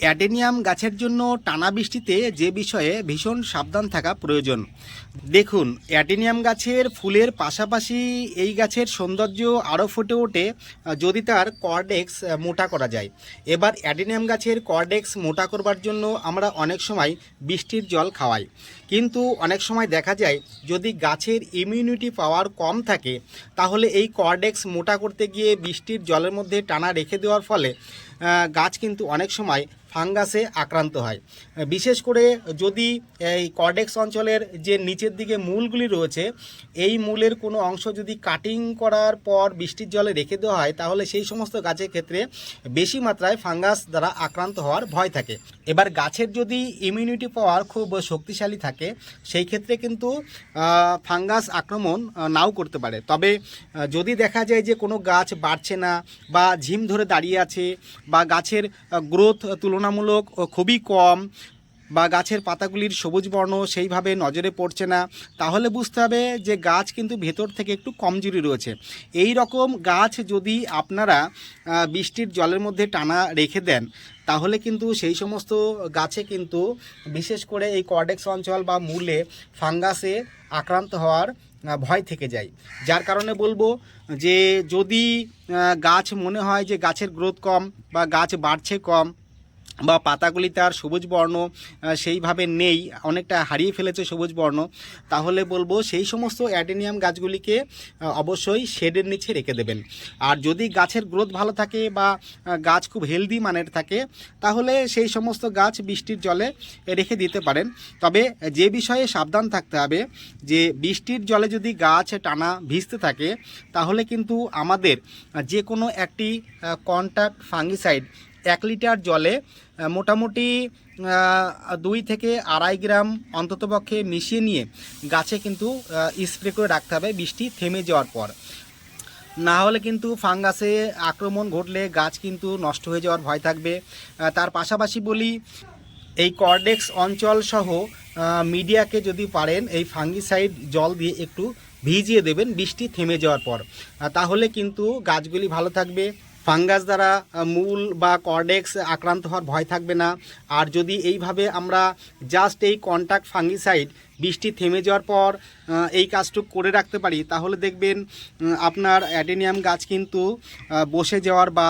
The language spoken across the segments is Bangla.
অ্যাডেনিয়াম গাছের জন্য টানা বৃষ্টিতে যে বিষয়ে ভীষণ সাবধান থাকা প্রয়োজন। দেখুন, অ্যাডেনিয়াম গাছের ফুলের পাশাপাশি এই গাছের সৌন্দর্য আরও ফুটে ওঠে, যদি তার কর্ডেক্স মোটা করা যায়। এবার অ্যাডেনিয়াম গাছের কর্ডেক্স মোটা করবার জন্য আমরা অনেক সময় বৃষ্টির জল খাওয়াই। কিন্তু অনেক সময় দেখা যায়, যদি গাছের ইমিউনিটি পাওয়ার কম থাকে, তাহলে এই কর্ডেক্স মোটা করতে গিয়ে বৃষ্টির জলের মধ্যে টানা রেখে দেওয়ার ফলে গাছ কিন্তু অনেক সময় ফাঙ্গাসে আক্রান্ত হয়। বিশেষ করে যদি এই কর্ডেক্স অঞ্চলের যে নিচের দিকে মূলগুলি রয়েছে, এই মূলের কোনো অংশ যদি কাটিং করার পর বৃষ্টির জলে রেখে দেওয়া হয়, তাহলে সেই সমস্ত গাছের ক্ষেত্রে বেশি মাত্রায় ফাঙ্গাস দ্বারা আক্রান্ত হওয়ার ভয় থাকে। এবার গাছের যদি ইমিউনিটি পাওয়ার খুব শক্তিশালী থাকে, সেই ক্ষেত্রে কিন্তু ফাঙ্গাস আক্রমণ নাও করতে পারে। তবে যদি দেখা যায় যে কোনো গাছ বাড়ছে না বা ঝিম ধরে দাঁড়িয়ে আছে বা গাছের গ্রোথ তুলনামূলক খুবই কম। বা গাছের পাতাগুলির সবুজ বর্ণ সেইভাবে নজরে পড়ছে না, তাহলে বুঝতে হবে যে গাছ কিন্তু ভেতর থেকে একটু কমজোরি রয়েছে। এই রকম গাছ যদি আপনারা বৃষ্টির জলের মধ্যে টানা রেখে দেন, তাহলে কিন্তু সেই সমস্ত গাছে কিন্তু বিশেষ করে এই কর্ডেক্স অঞ্চল বা মূলে ফাঙ্গাসে আক্রান্ত হওয়ার ভয় থেকে যায়। যার কারণে বলব যে যদি গাছ মনে হয় যে গাছের গ্রোথ কম বা গাছ বাড়ছে কম বা পাতাগুলি তার সবুজ বর্ণ সেইভাবে নেই, অনেকটা হারিয়ে ফেলেছে সবুজ বর্ণ। তাহলে বলব সেই সমস্ত অ্যাডেনিয়াম গাছগুলিকে অবশ্যই শেডের নিচে রেখে দেবেন। আর যদি গাছের গ্রোথ ভালো থাকে বা গাছ খুব হেলদি মানের থাকে, তাহলে সেই সমস্ত গাছ বৃষ্টির জলে রেখে দিতে পারেন। তবে যে বিষয়ে সাবধান থাকতে হবে, যে বৃষ্টির জলে যদি গাছ টানা ভিজতে থাকে, তাহলে কিন্তু আমাদের যে কোনো একটি কন্ট্যাক্ট ফাঙ্গিসাইড এক লিটার জলে মোটামুটি দুই থেকে আড়াই গ্রাম অন্ততপক্ষে মিশিয়ে নিয়ে গাছে কিন্তু স্প্রে করে রাখতে হবে। বৃষ্টি থেমে যাওয়ার পর। না হলে কিন্তু ফাঙ্গাসে আক্রমণ ঘটলে গাছ কিন্তু নষ্ট হয়ে যাওয়ার ভয় থাকবে। তার পাশাপাশি বলি, এই কর্ডেক্স অঞ্চল সহ মিডিয়াকে যদি পারেন, এই ফাঙ্গিসাইড জল দিয়ে একটু ভিজিয়ে দেবেন, বৃষ্টি থেমে যাওয়ার পর। তাহলে কিন্তু গাছগুলি ভালো থাকবে। ফাঙ্গাস দ্বারা মূল বা কর্ডেক্স আক্রান্ত হওয়ার ভয় থাকবে না। আর যদি এইভাবে আমরা জাস্ট এই কন্ট্যাক্ট ফাঙ্গিসাইড বৃষ্টি থেমে যাওয়ার পর এই কাজটুকু করে রাখতে পারি, তাহলে দেখবেন আপনার অ্যাডেনিয়াম গাছ কিন্তু বসে যাওয়ার বা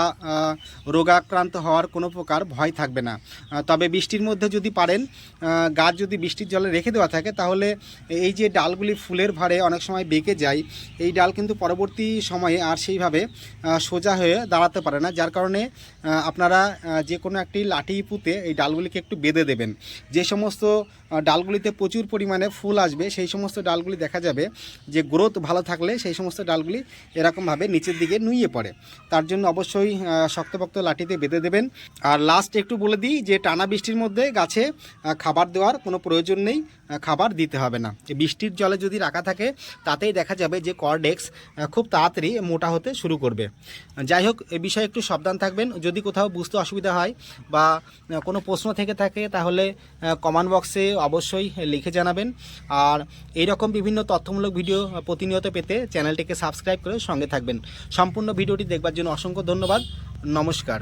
রোগাক্রান্ত হওয়ার কোনো প্রকার ভয় থাকবে না। তবে বৃষ্টির মধ্যে যদি পারেন গাছ যদি বৃষ্টির জলে রেখে দেওয়া থাকে, তাহলে এই যে ডালগুলি ফুলের ভারে অনেক সময় বেঁকে যায়, এই ডাল কিন্তু পরবর্তী সময়ে আর সেইভাবে সোজা হয়ে দাঁড়াতে পারে না, যার কারণে আপনারা যে কোনো একটি লাঠি পুঁতে এই ডালগুলিকে একটু বেঁধে দেবেন। যে সমস্ত ডালগুলিতে প্রচুর পরিমাণে ফুল আসবে, সেই সমস্ত ডালগুলি দেখা যাবে যে গ্রোথ ভালো থাকলে সেই সমস্ত ডালগুলি এরকমভাবে নিচের দিকে নুইয়ে পড়ে। তার জন্য অবশ্যই শক্তপোক্ত লাঠিতে বেঁধে দেবেন। আর লাস্ট একটু বলে দিই যে, টানা বৃষ্টির মধ্যে গাছে খাবার দেওয়ার কোনো প্রয়োজন নেই খাবার দিতে হবে না। বৃষ্টির জলে যদি রাখা থাকে, তাতেই দেখা যাবে যে কর্ডেক্স খুব তাড়াতাড়ি মোটা হতে শুরু করবে। যাই হোক এ বিষয়ে একটু সাবধান থাকবেন। যদি কোথাও বুঝতে অসুবিধা হয় বা কোনো প্রশ্ন থেকে থাকে, তাহলে কমেন্ট বক্সে অবশ্যই লিখে জানাবেন। আর এই রকম বিভিন্ন তথ্যমূলক ভিডিও প্রতিনিয়ত পেতে চ্যানেলটিকে সাবস্ক্রাইব করে সঙ্গে থাকবেন। সম্পূর্ণ ভিডিওটি দেখবার জন্য অসংখ্য ধন্যবাদ। নমস্কার।